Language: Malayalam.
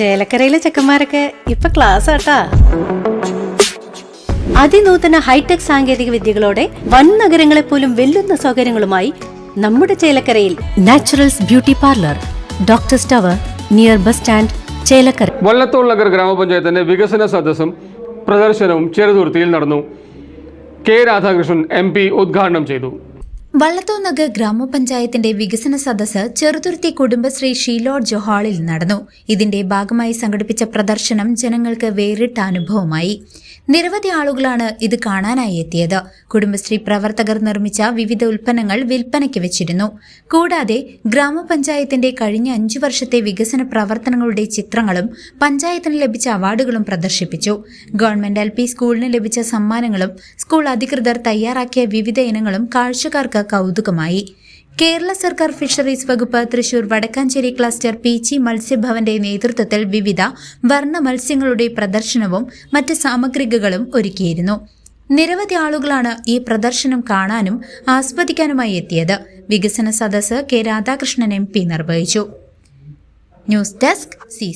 ചേലക്കരയിലെ ചെക്കന്മാരൊക്കെ ഇപ്പൊ ക്ലാസ് ആട്ടാ. അതിനൂതന ഹൈടെക് സാങ്കേതിക വിദ്യകളോടെ വൻ നഗരങ്ങളെ പോലും വെല്ലുന്ന സൗകര്യങ്ങളുമായി നമ്മുടെ ചേലക്കരയിൽ naturals beauty parlour doctor സ്റ്റവർ near bus stand Chelakkara. Vallathol Nagar ഗ്രാമപഞ്ചായത്തിന്റെ വികസന സദസ്സും പ്രദർശനവും ചെറുതുരുത്തിയിൽ നടന്നു. കെ രാധാകൃഷ്ണൻ എം ഉദ്ഘാടനം ചെയ്തു. വള്ളത്തോനഗർ ഗ്രാമപഞ്ചായത്തിന്റെ വികസന സദസ്സ് ചെറുതുരുത്തി കുടുംബശ്രീ ഷീലോർ ജോഹാളിൽ നടന്നു. ഇതിന്റെ ഭാഗമായി സംഘടിപ്പിച്ച പ്രദർശനം ജനങ്ങൾക്ക് വേറിട്ട അനുഭവമായി. നിരവധി ആളുകളാണ് ഇത് കാണാനായി എത്തിയത്. കുടുംബശ്രീ പ്രവർത്തകർ നിർമ്മിച്ച വിവിധ ഉൽപ്പന്നങ്ങൾ വിൽപ്പനയ്ക്ക് വെച്ചിരുന്നു. കൂടാതെ ഗ്രാമപഞ്ചായത്തിന്റെ കഴിഞ്ഞ അഞ്ചു വർഷത്തെ വികസന പ്രവർത്തനങ്ങളുടെ ചിത്രങ്ങളും പഞ്ചായത്തിന് ലഭിച്ച അവാർഡുകളും പ്രദർശിപ്പിച്ചു. ഗവൺമെന്റ് എൽ പി സ്കൂളിന് ലഭിച്ച സമ്മാനങ്ങളും സ്കൂൾ അധികൃതർ തയ്യാറാക്കിയ വിവിധ ഇനങ്ങളും കാഴ്ചക്കാർക്ക് കൗതുകമായി. കേരള സർക്കാർ ഫിഷറീസ് വകുപ്പ് തൃശൂർ വടക്കാഞ്ചേരി ക്ലസ്റ്റർ പീച്ചി മത്സ്യഭവന്റെ നേതൃത്വത്തിൽ വിവിധ വർണ മത്സ്യങ്ങളുടെ പ്രദർശനവും മറ്റ് സാമഗ്രികളും ഒരുക്കിയിരുന്നു. നിരവധി ആളുകളാണ് ഈ പ്രദർശനം കാണാനും ആസ്വദിക്കാനുമായി എത്തിയത്. വികസന സദസ്സ് കെ രാധാകൃഷ്ണൻ എം പി നിർവഹിച്ചു. News desk C